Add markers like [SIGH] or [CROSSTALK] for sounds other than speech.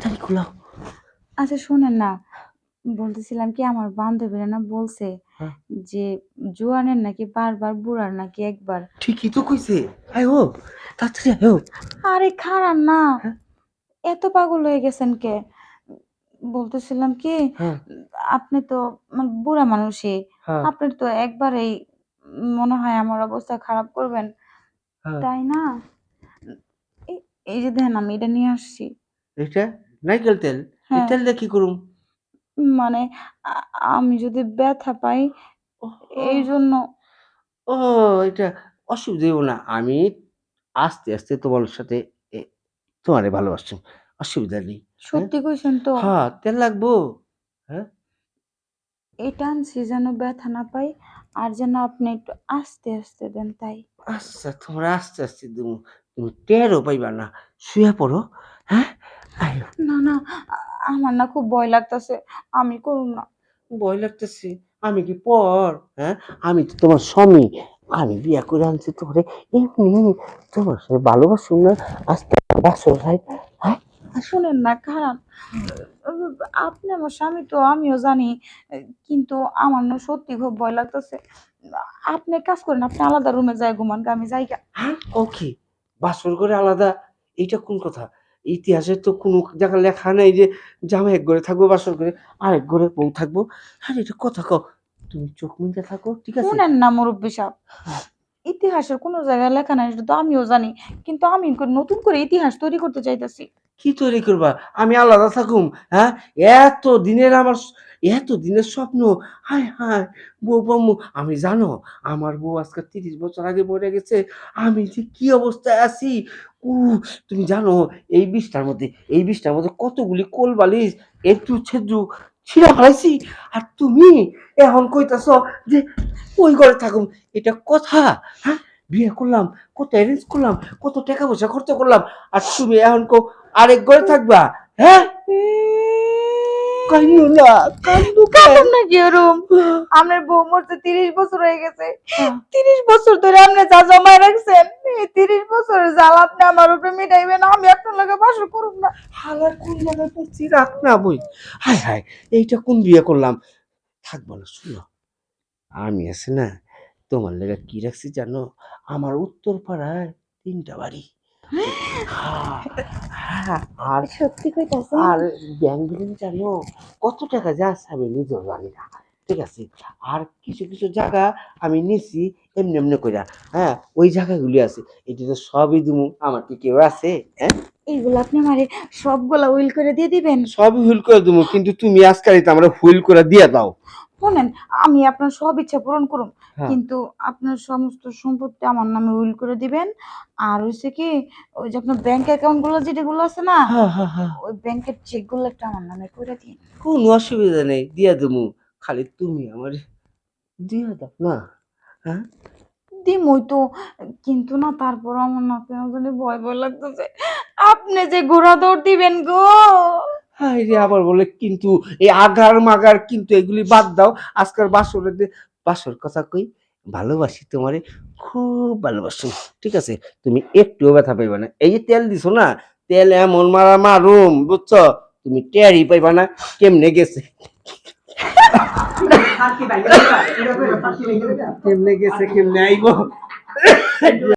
তাড়াতাড়ি খোলাও আচ্ছা শোনেন না। বলতেছিলাম কি আমার বান্ধবীরা না বলছে হ্যাঁ। যে জোয়ানের নাকি বারবার বুড়ার নাকি একবার। ঠিকই তো কইছে। আয় হো তাড়াতাড়ি আয় হো আরে খারাপ না। হ্যাঁ। এত পাগল হয়ে গেছেন কে? বলতেছিলাম কি হ্যাঁ। আপনি তো মানে বুড়া মানুষই। হ্যাঁ। আপনি তো একবারেই মনে হয় আমার অবস্থা খারাপ করবেন। তাই না? এই- এই যে দেখেন আমি এটা নিয়ে আসছি। এটা নারকেল তেল এই হ্যাঁ। তেল দিয়ে কি করুম? মানে আ- আমি যদি ব্যথা পাই এই জন্য ও এটা অসুবিধা হইব না। আমি আস্তে আস্তে তোমার সাথে এ, তোমারে ভালোবাসছি। অসুবিধা নেই সত্যি কইছেন তো? হ্যাঁ তেল লাগবো। এটা আনছি যেন ব্যথা না পাই আর যেন আপনি একটু আস্তে আস্তে দেন তাই। আচ্ছা তোমরা আস্তে আস্তে দেবো তুমি টেরও পাইবা না। শুয়ে পড়ো হ্যাঁ? আয়ো। না না আমার না খুব ভয় লাগতেছে আমি করুন না। ভয় লাগতেছে? আমি কি পর? হ্যাঁ? আমি তো তোমার স্বামী। আমি বিয়া করে আনছি তোমারে এমনি তোমার সাথে ভালোবাসুন না? আস্তে বাসর ভাই। হ্যাঁ? শুনেন না খারাপ। আপনি আমার স্বামী তো আমিও জানি। কিন্তু আমার না সত্যি খুব ভয় লাগতেছে। আপনি কাজ করেন আপনি আলাদা রুমে যাই ঘুমান আমি যাই। হ্যাঁ? ওকে বাসর করে আলাদা? এইটা কোন কথা? ইতিহাসে তো কোনো জায়গায় লেখা নেই যে জামাই এক ঘরে থাকব বাসর করে আরেক ঘরে বউ থাকব। আর এটা কথা কও তুমি চোখ মুঞ্জা থাকো ঠিক আছে? শুনেন না মুরব্বী সাহেব। ইতিহাসের কোনো জায়গায় লেখা নাই সেটা তো আমিও জানি কিন্তু আমি নতুন করে ইতিহাস তৈরি করতে চাইতেছি। কি তৈরি করবা? আমি আলাদা থাকুম হ্যাঁ? এত দিনের আমার এত দিনের স্বপ্ন হায় হায় বউ পাম্মু আমি জানো আমার বউ আজকে তিরিশ বছর আগে মরে গেছে। আমি যে কি অবস্থায় আছি? তুমি জানো, এই বিষটার মধ্যে, এই বিষটার মধ্যে কতগুলি কোল বালিশ একটু ছেদ্রু ছিঁড়া ফেলাইছি। আর তুমি এখন কইতাছ যে, ওই ঘরে থাকুম, এটা কথা হ্যাঁ? বিয়ে করলাম, কত অ্যারেঞ্জ করলাম, কত টাকা পয়সা খরচা করলাম, আর তুমি এখন কো আরেক ঘরে থাকবা হ্যাঁ? কান্দু না কান্দু কারণ নাকি ওরম? আপনার বউ মরতে তিরিশ বছর হয়ে গেছে। তিরিশ বছর ধরে আপনি যা জমায় রাখছেন এই তিরিশ বছরের জাল আপনি আমার উপরে মিটাইবেন আমি আপনার লগে বাসর করুন না। হালার কোন জায়গায় পড়ছি রাখ না বই। হায় হায় এইটা কোন বিয়ে করলাম? থাকব না শুনো। আমি আছে না তোমার লেগে কি রাখছি জানো? আমার উত্তর পাড়ায় তিনটা বাড়ি। হ্যাঁ, হ্যাঁ, আর সত্যি কইতাছেন আর ব্যাংক ব্যালেন্স জানো? কত টাকা যা আমি নিজেও জানি না। ঠিক আছে? আর কিছু কিছু জায়গা আমি নিছি এমনি এমনি কইরা। হ্যাঁ ওই জায়গাগুলি আছে। এটা তো সবই দুমু আমার কি কেউ আছে? হ্যাঁ? এইগুলো আপনি আমারে সবগুলা হুইল করে দিয়ে দিবেন? সবই হুইল করে দুমু কিন্তু তুমি আজকালিতে আমরা হুইল করে দিয়ে দাও। শুনেন আমি আপনার সব ইচ্ছা পূরণ করুন হ্যাঁ। কিন্তু আপনার সমস্ত সম্পত্তি আমার নামে উইল করে দিবেন। আর হইছে কি ওই যে আপনার ব্যাংক অ্যাকাউন্টগুলো যেগুলো আছে না হ্যাঁ হ্যাঁ ওই ব্যাংকের চেকগুলো একটা আমার নামে করে দিন। কোনো অসুবিধা নেই দিয়ে দেবো খালি তুমি আমার দিয়ে দাও না? হ্যাঁ? দিমই তো কিন্তু না তারপর আমার না কেন জানি ভয় ভয় লাগতেছে। আপনি যে ঘোড়া দৌড় দিবেন গো! রে আবার বলে কিন্তু এই আগার মাগার কিন্তু এগুলি বাদ দাও। আজকাল বাসরের বাসর কথা কই ভালোবাসি তোমারে খুব ভালোবাসি। ঠিক আছে তুমি একটুও ব্যথা পাইবা না। এই যে তেল দিছো না তেল এমন মারা মারুম বুঝছ? তুমি টেরই পাইবা না কেমনে গেছে? [LAUGHS] কেমনে গেছে কেমনে আইবো?